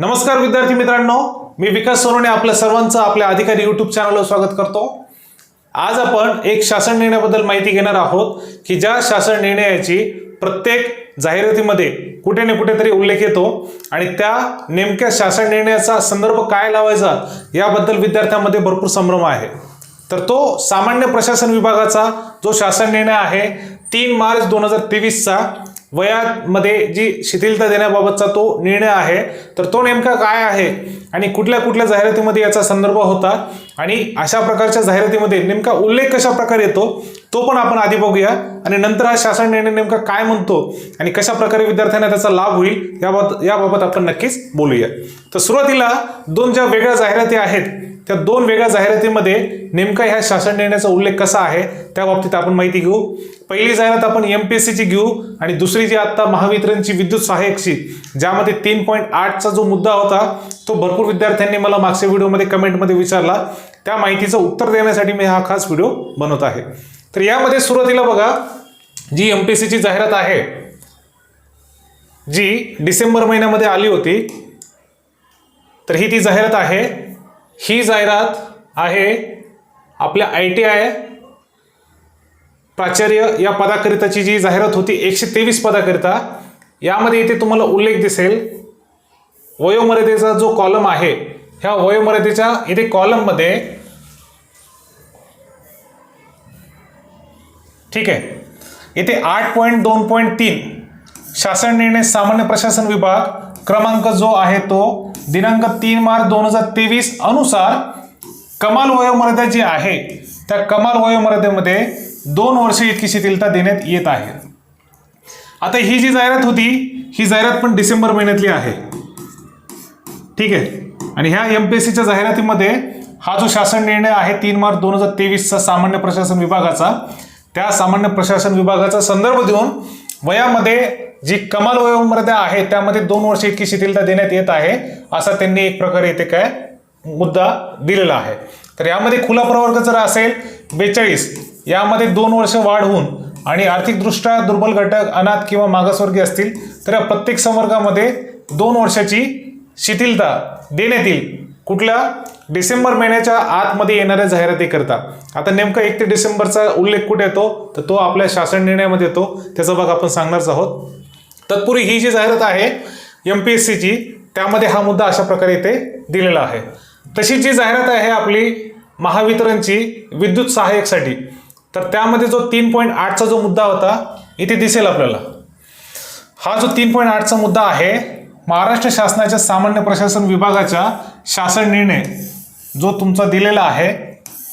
नमस्कार विद्यार्थी मित्रांनो मी विकास सोनवणे आपल्या सर्वांचं आपल्या अधिकारी युट्यूब चॅनलवर स्वागत करतो. आज आपण एक शासन निर्णयाबद्दल माहिती घेणार आहोत की ज्या शासन निर्णयाची प्रत्येक जाहिरातीमध्ये कुठे ना कुठेतरी उल्लेख येतो आणि त्या नेमक्या शासन निर्णयाचा संदर्भ काय लावायचा याबद्दल विद्यार्थ्यांमध्ये भरपूर संभ्रम आहे. तर तो सामान्य प्रशासन विभागाचा जो शासन निर्णय आहे तीन मार्च दोन हजार तेवीसचा वयामध्ये जी शिथिलता देण्याबाबतचा तो निर्णय आहे तर तो नेमका काय आहे आणि कुठल्या कुठल्या जाहिरातीमध्ये याचा संदर्भ होता आणि अशा प्रकारच्या जाहिरातीमध्ये नेमका उल्लेख कशा प्रकारे येतो तो पण आपण आधी बघूया. आणि नंतर हा शासन निर्णय नेमका काय म्हणतो आणि कशा प्रकारे विद्यार्थ्यांना त्याचा लाभ होईल याबाबत याबाबत आपण नक्कीच बोलूया. तर सुरुवातीला दोन ज्या वेगळ्या जाहिराती आहेत त्या दोन वेगळ्या जाहिरातीमध्ये नेमका ह्या शासन निर्णयाचा उल्लेख कसा आहे त्या बाबतीत आपण माहिती घेऊ. पहिली जाहिरात आपण एम पी एस सीची घेऊ आणि दुसरी जी आता महावितरणची विद्युत सहाय्यकची ज्यामध्ये तीन पॉईंट आठचा जो मुद्दा होता तो भरपूर विद्यार्थ्यांनी मला मागच्या व्हिडिओमध्ये कमेंटमध्ये विचारला. त्या माहितीचं उत्तर देण्यासाठी मी हा खास व्हिडिओ बनवत आहे. तर यामध्ये सुरुवातीला बघा जी एम पी एस सीची जाहिरात आहे जी डिसेंबर महिन्यामध्ये आली होती तर ही ती जाहिरात आहे ही जाहिरात आहे आपल्या आय टी आय प्राचार्य या पदाकरिताची जी जाहिरात होती एकशे तेवीस पदाकरिता यामध्ये इथे तुम्हाला उल्लेख दिसेल. वयोमर्यादेचा जो कॉलम आहे ह्या वयोमर्यादेच्या इथे कॉलममध्ये ठीक आहे. इथे आठ पॉईंट दोन पॉईंट तीन शासन निर्णय सामान्य प्रशासन विभाग क्रमांक जो आहे तो दिनांक तीन मार्च दोन हजार तेवीस अनुसार कमाल वयोमर्यादा जी आहे त्या कमाल वयोमर्यादेमध्ये दोन वर्ष इतकी शिथिलता देण्यात येत आहे. आता ही जी जाहिरात होती ही जाहिरात पण डिसेंबर महिन्यातली आहे. ठीक आहे? आणि ह्या एम पी एस सीच्या जाहिरातीमध्ये हा जो शासन निर्णय आहे तीन मार्च दोन हजार तेवीसचा सामान्य प्रशासन विभागाचा त्या सामान्य प्रशासन विभागाचा संदर्भ देऊन वयामध्ये जी कमाल वयोमर्यादा आहे त्यामध्ये दोन वर्ष इतकी शिथिलता देण्यात येत आहे असा त्यांनी एक प्रकारे इथे काय मुद्दा दिलेला आहे. तर यामध्ये खुला प्रवर्ग जर असेल बेचाळीस यामध्ये दोन वर्ष वाढ होऊन आणि आर्थिकदृष्ट्या दुर्बल घटक अनाथ किंवा मागासवर्गीय असतील तर या प्रत्येक संवर्गामध्ये दोन वर्षाची शिथिलता देण्यात येईल. कुठल्या? डिसेंबर महिन्याच्या आतमध्ये येणाऱ्या जाहिराती करता. आता नेमका एक ते डिसेंबरचा उल्लेख कुठे येतो? तर तो आपल्या शासन निर्णयामध्ये येतो. त्याचा भाग आपण सांगणारच आहोत. तत्पूर्वी ही जी जाहिरात आहे एम पी एस सीची त्यामध्ये हा मुद्दा अशा प्रकारे इथे दिलेला आहे. तशी जी जाहिरात आहे आपली महावितरणची विद्युत सहाय्यकसाठी तर त्यामध्ये जो तीन पॉईंट आठचा जो मुद्दा होता इथे दिसेल आपल्याला. हा जो तीन पॉईंट आठचा मुद्दा आहे महाराष्ट्र शासनाच्या सामान्य प्रशासन विभागाच्या शासन निर्णय. जो तुमचा दिलेला आहे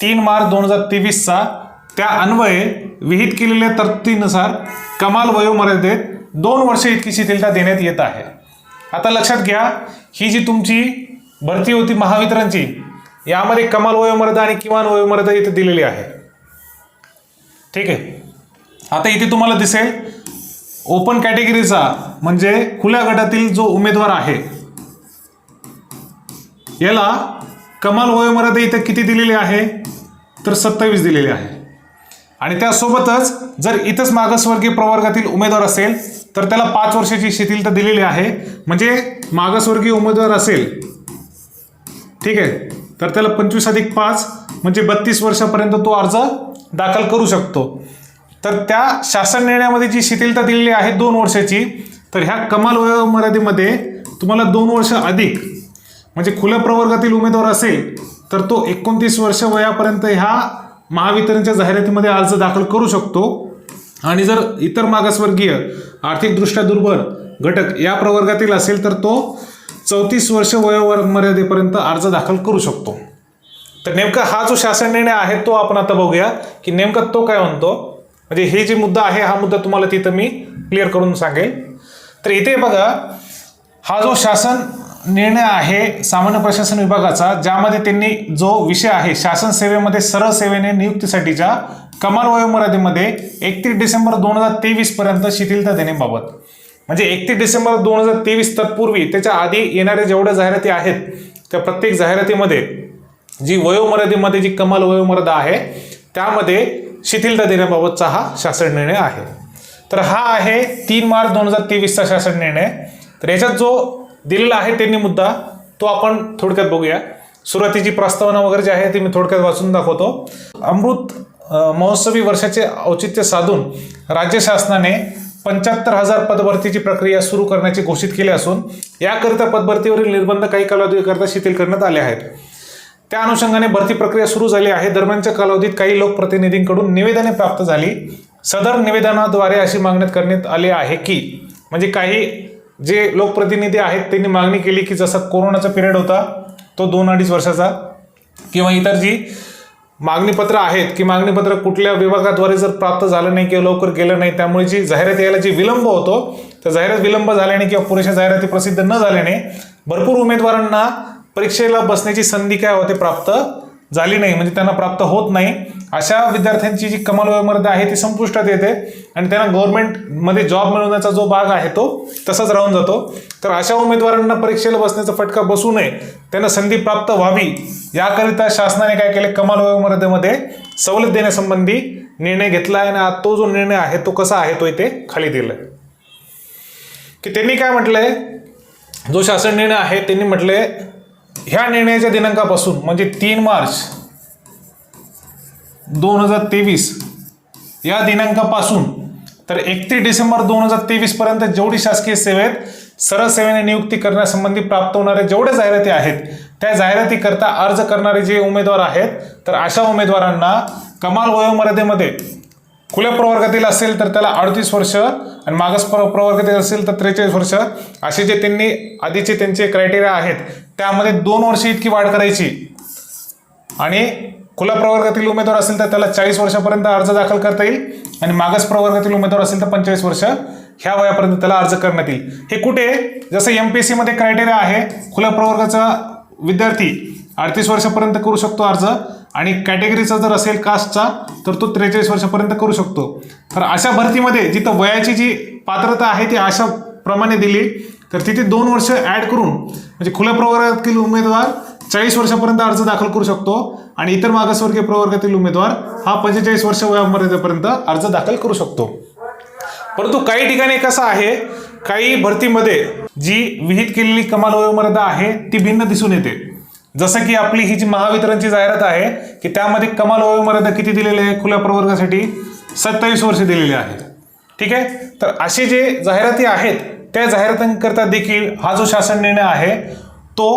तीन मार्च दोन हजार तेवीसचा त्या अन्वये विहित केलेल्या तरतुदीनुसार कमाल वयोमर्यादेत दोन वर्ष इतकी शिथिलता देण्यात येत आहे. आता लक्षात घ्या ही जी तुमची भरती होती महावितरणची यामध्ये कमाल वयोमर्यादा आणि किमान वयोमर्यादा इथे दिलेली आहे. ठीक आहे? आता इथे तुम्हाला दिसेल ओपन कॅटेगरीचा म्हणजे खुल्या गटातील जो उमेदवार आहे याला कमाल वयोमर्यादा इथं किती दिलेली आहे? तर सत्तावीस दिलेली आहे. आणि त्यासोबतच जर इथंच मागासवर्गीय प्रवर्गातील उमेदवार असेल तर त्याला पाच वर्षाची शिथिलता दिलेली आहे. म्हणजे मागासवर्गीय उमेदवार असेल ठीक आहे तर त्याला पंचवीस अधिक पाच म्हणजे बत्तीस वर्षापर्यंत तो अर्ज दाखल करू शकतो. तर त्या शासन निर्णयामध्ये जी शिथिलता दिलेली आहे दोन वर्षाची तर ह्या कमाल वयोमर्यादेमध्ये तुम्हाला दोन वर्ष अधिक म्हणजे खुल्या प्रवर्गातील उमेदवार असेल तर तो एकोणतीस वर्ष वयापर्यंत ह्या महावितरणच्या जाहिरातीमध्ये अर्ज दाखल करू शकतो. आणि जर इतर मागासवर्गीय आर्थिकदृष्ट्या दुर्बल घटक या प्रवर्गातील असेल तर तो चौतीस वर्ष वयोवर्ग मर्यादेपर्यंत अर्ज दाखल करू शकतो. तर नेमका हा जो शासन निर्णय आहे तो आपण आता बघूया की नेमका तो काय म्हणतो. म्हणजे हे जे मुद्दा आहे हा मुद्दा तुम्हाला तिथं मी क्लिअर करून सांगेल. तर इथे बघा हा जो शासन निर्णय आहे सामान्य प्रशासन विभागाचा ज्यामध्ये त्यांनी जो विषय आहे शासन सेवेमध्ये सरळ सेवेने नियुक्तीसाठीच्या कमाल वयोमर्यादेमध्ये एकतीस डिसेंबर दोन हजार तेवीस पर्यंत शिथिलता देण्याबाबत. म्हणजे एकतीस डिसेंबर दोन हजार तेवीस तत्पूर्वी त्याच्या आधी येणाऱ्या जेवढ्या जाहिराती आहेत त्या प्रत्येक जाहिरातीमध्ये जी वयोमर्यादेमध्ये जी कमाल वयोमर्यादा आहे त्यामध्ये शिथिलता देण्याबाबतचा हा शासन निर्णय आहे. तर हा आहे तीन मार्च दोन हजार तेवीसचा शासन निर्णय. तर याच्यात जो दिलेला आहे त्यांनी मुद्दा. तो आपण थोडक्यात बघूया. सुरुवातीची प्रस्तावना वगैरे जी आहे ती मी थोडक्यात वाचून दाखवतो. अमृत महोत्सवी वर्षाचे औचित्य साधून राज्य शासनाने पंच्याहत्तर हजार पदभरतीची प्रक्रिया सुरू करण्याचे घोषित केले असून याकरिता पदभरतीवरील निर्बंध काही कालावधीकरिता शिथिल करण्यात आले आहेत. त्या अनुषंगाने भरती प्रक्रिया सुरू झाली आहे. दरम्यानच्या कालावधीत काही लोकप्रतिनिधींकडून निवेदने प्राप्त झाली. सदर निवेदनाद्वारे अशी मागणी करण्यात आली आहे की म्हणजे काही जे लोकप्रतिनिधी आहेत त्यांनी मागणी केली की जसा कोरोनाचा पिरियड होता तो दोन अडीच वर्षाचा किंवा इतर जी मागणीपत्र आहेत की मागणीपत्र कुठल्या विभागाद्वारे जर प्राप्त झालं नाही किंवा लवकर गेलं नाही त्यामुळे जी जाहिरात यायला जी विलंब होतो तर जाहिरात विलंब झाल्याने किंवा पुरेशा जाहिराती प्रसिद्ध न झाल्याने भरपूर उमेदवारांना परीक्षेला बसण्याची संधी काय होते प्राप्त? झाली नाही म्हणजे त्यांना प्राप्त होत नाही. अशा विद्यार्थ्यांची जी कमाल वयोमर्यादा आहे ती संपुष्टात येते. आणि त्यांना गव्हर्नमेंटमध्ये जॉब मिळवण्याचा जो भाग आहे तो तसाच राहून जातो. तर अशा उमेदवारांना परीक्षेला बसण्याचा फटका बसू नये त्यांना संधी प्राप्त व्हावी याकरिता शासनाने काय केले कमाल वयोमर्यादेमध्ये सवलत देण्यासंबंधी निर्णय घेतला आहे. आणि तो जो निर्णय आहे तो कसा आहे तो इथे खाली दिलाय. की त्यांनी काय म्हटलंय जो शासन निर्णय आहे त्यांनी म्हटले ह्या निर्णयाच्या दिनांकापासून म्हणजे तीन मार्च दोन हजार तेवीस या दिनांकापासून तर एकतीस डिसेंबर दोन हजार तेवीसपर्यंत जेवढी शासकीय सेवेत सरळ सेवेने नियुक्ती करण्यासंबंधी प्राप्त होणाऱ्या जेवढ्या जाहिराती आहेत त्या जाहिरातीकरता अर्ज करणारे जे उमेदवार आहेत तर अशा उमेदवारांना कमाल वयोमर्यादेमध्ये खुल्या प्रवर्गातील असेल तर त्याला अडतीस वर्ष आणि मागास प्र प्रवर्गातील असेल तर त्रेचाळीस वर्ष असे जे त्यांनी आधीचे त्यांचे क्रायटेरिया आहेत त्यामध्ये दोन वर्ष इतकी वाढ करायची. आणि खुल्या प्रवर्गातील उमेदवार असेल तर त्याला चाळीस वर्षापर्यंत अर्ज दाखल करता येईल आणि मागास प्रवर्गातील उमेदवार असेल तर पंचेचाळीस वर्ष ह्या वयापर्यंत त्याला अर्ज करण्यात येईल. हे कुठे जसं एम पी एस सीमध्ये क्रायटेरिया आहे खुल्या प्रवर्गाचा विद्यार्थी अडतीस वर्षापर्यंत करू शकतो अर्ज आणि कॅटेगरीचा जर असेल कास्टचा तर तो त्रेचाळीस वर्षापर्यंत करू शकतो. तर अशा भरतीमध्ये जिथं वयाची जी पात्रता आहे ती अशा प्रमाणे दिली तर तिथे दोन वर्ष ॲड करून म्हणजे खुल्या प्रवर्गातील उमेदवार चाळीस वर्षापर्यंत अर्ज दाखल करू शकतो आणि इतर मागासवर्गीय प्रवर्गातील उमेदवार हा पंचेचाळीस वर्ष वयामर्यादेपर्यंत अर्ज दाखल करू शकतो. परंतु काही ठिकाणी कसं आहे काही भरतीमध्ये जी विहित केलेली कमाल वयोमर्यादा आहे ती भिन्न दिसून येते. जसं की आपली ही जी महावितरणची जाहिरात आहे की त्यामध्ये कमाल वयोमर्यादा किती दिलेली आहे खुल्या प्रवर्गासाठी? सत्तावीस वर्ष दिलेली आहे. ठीक आहे? तर असे जे जाहिराती आहेत त्या जाहिरातींकरता देखील हा जो शासन निर्णय आहे तो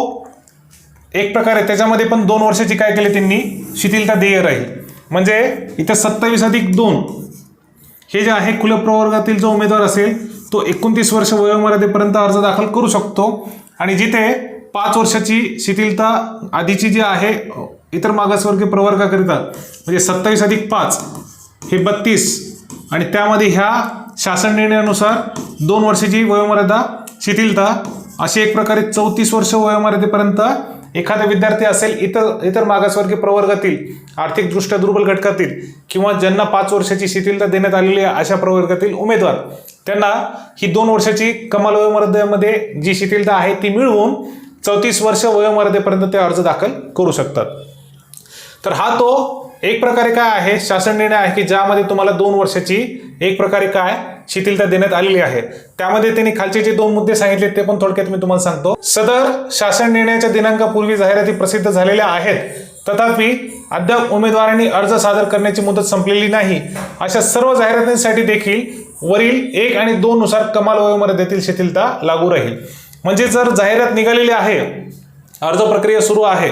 एक प्रकारे त्याच्यामध्ये पण दोन वर्षाची काय केली त्यांनी? शिथिलता देय राहील. म्हणजे इथं सत्तावीस अधिक दोन हे जे आहे खुल्या प्रवर्गातील जो उमेदवार असेल तो एकोणतीस वर्ष वयोमर्यादेपर्यंत अर्ज दाखल करू शकतो. आणि जिथे पाच वर्षाची शिथिलता आधीची जी आहे इतर मागासवर्गीय प्रवर्गाकरिता म्हणजे सत्तावीस अधिक पाच हे बत्तीस आणि त्यामध्ये ह्या शासन निर्णयानुसार दोन वर्षाची वयोमर्यादा शिथिलता अशी एक प्रकारे चौतीस वर्ष वयोमर्यादेपर्यंत एखादा विद्यार्थी असेल इतर इतर मागासवर्गीय प्रवर्गातील आर्थिकदृष्ट्या दुर्बल घटकातील किंवा ज्यांना पाच वर्षाची शिथिलता देण्यात आलेली आहे अशा प्रवर्गातील उमेदवार त्यांना ही दोन वर्षाची कमाल वयोमर्यादेमध्ये जी शिथिलता आहे ती मिळवून चौतीस वर्ष वयोमर्यादेपर्यंत ते अर्ज दाखल करू शकतात. तर हा तो एक प्रकारे काय आहे शासन निर्णय आहे की ज्यामध्ये तुम्हाला दोन वर्षाची एक प्रकारे काय शिथिलता देण्यात आलेली आहे. त्यामध्ये त्यांनी खालचे जे दोन मुद्दे सांगितले ते पण थोडक्यात मी तुम्हाला सांगतो. सदर शासन निर्णयाच्या दिनांकापूर्वी जाहिराती प्रसिद्ध झालेल्या आहेत. तथापि अद्याप उमेदवारांनी अर्ज सादर करण्याची मुदत संपलेली नाही. अशा सर्व जाहिरातींसाठी देखील वरील एक आणि दोन नुसार कमाल वयोमर्यादेतील शिथिलता लागू राहील. म्हणजे जर जाहिरात निघालेली आहे अर्ज प्रक्रिया सुरू आहे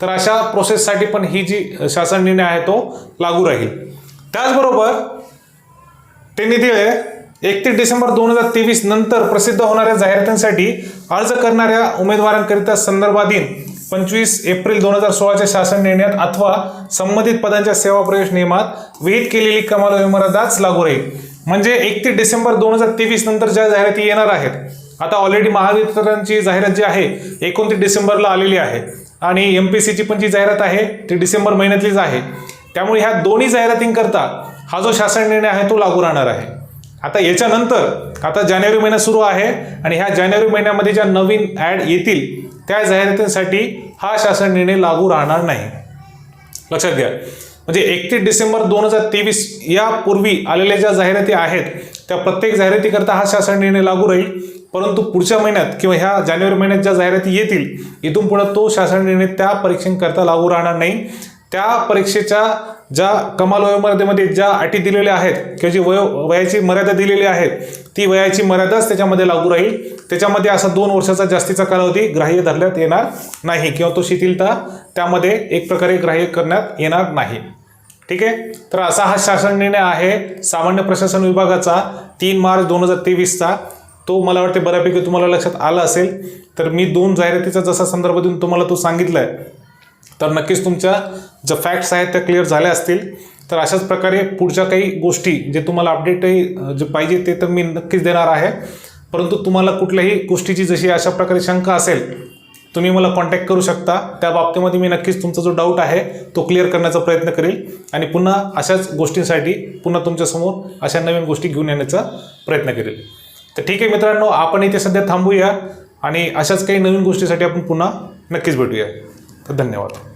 तर अशा प्रोसेससाठी पण ही जी शासन निर्णय आहे तो लागू राहील. त्याचबरोबर त्यांनी दिले एकतीस डिसेंबर दोन हजार तेवीस नंतर प्रसिद्ध होणाऱ्या जाहिरातींसाठी अर्ज करणाऱ्या उमेदवारांकरिता संदर्भाधीन पंचवीस एप्रिल दोन हजार सोळाच्या शासन निर्णयात अथवा संबंधित पदांच्या सेवा प्रवेश नियमात विहित केलेली कमाल मर्यादाच लागू राहील. म्हणजे एकतीस डिसेंबर दोन हजार तेवीस नंतर ज्या जाहिराती येणार आहेत आता ऑलरेडी महावितरणची जाहिरात जी आहे एकोणतीस डिसेंबरला आलेली आहे. आणि एम पी सीची पण जी जाहिरात आहे ती डिसेंबर महिन्यातलीच आहे. त्यामुळे ह्या दोन्ही जाहिरातींकरता हा जो शासन निर्णय आहे तो लागू राहणार आहे. आता याच्यानंतर आता जानेवारी महिना सुरू आहे आणि ह्या जानेवारी महिन्यामध्ये ज्या नवीन ॲड येतील त्या जाहिरातींसाठी हा शासन निर्णय लागू राहणार नाही. लक्षात घ्या. म्हणजे एकतीस डिसेंबर दोन हजार तेवीस यापूर्वी आलेल्या ज्या जाहिराती आहेत त्या प्रत्येक जाहिरातीकरता हा शासन निर्णय लागू राहील. परंतु पुढच्या महिन्यात किंवा ह्या जानेवारी महिन्यात ज्या जाहिराती येतील इथून पुढे तो शासन निर्णय त्या परीक्षेकरता लागू राहणार नाही. त्या परीक्षेच्या ज्या कमाल वयोमर्यादेमध्ये ज्या अटी दिलेल्या आहेत किंवा जी वयो वयाची मर्यादा दिलेली आहे ती वयाची मर्यादाच त्याच्यामध्ये लागू राहील. त्याच्यामध्ये असा दोन वर्षाचा जास्तीचा कालावधी ग्राह्य धरण्यात येणार नाही किंवा तो शिथिलता त्यामध्ये एक प्रकारे ग्राह्य करण्यात येणार नाही. ठीक आहे? तर असा हा शासन निर्णय आहे सामान्य प्रशासन विभागाचा तीन मार्च दोन हजार तेवीसचा. तो मला वाटते बऱ्यापैकी तुम्हाला लक्षात आला असेल. तर मी दोन जाहिरातीचा जसा संदर्भ देऊन तुम्हाला तो सांगितला आहे तर नक्कीच तुमच्या ज्या फॅक्ट्स आहेत त्या क्लिअर झाल्या असतील. तर अशाच प्रकारे पुढच्या काही गोष्टी जे तुम्हाला अपडेटही जे पाहिजे ते तर मी नक्कीच देणार आहे. परंतु तुम्हाला कुठल्याही गोष्टीची जशी अशा प्रकारे शंका असेल तुम्ही मला कॉन्टॅक्ट करू शकता. त्या बाबतीमध्ये मी नक्कीच तुमचा जो डाऊट आहे तो क्लिअर करण्याचा प्रयत्न करेल. आणि पुन्हा अशाच गोष्टींसाठी पुन्हा तुमच्यासमोर अशा नवीन गोष्टी घेऊन येण्याचा प्रयत्न करेल. तर ठीक आहे मित्रांनो आपण इथे सध्या थांबूया आणि अशाच काही नवीन गोष्टीसाठी आपण पुन्हा नक्कीच भेटूया. तर धन्यवाद.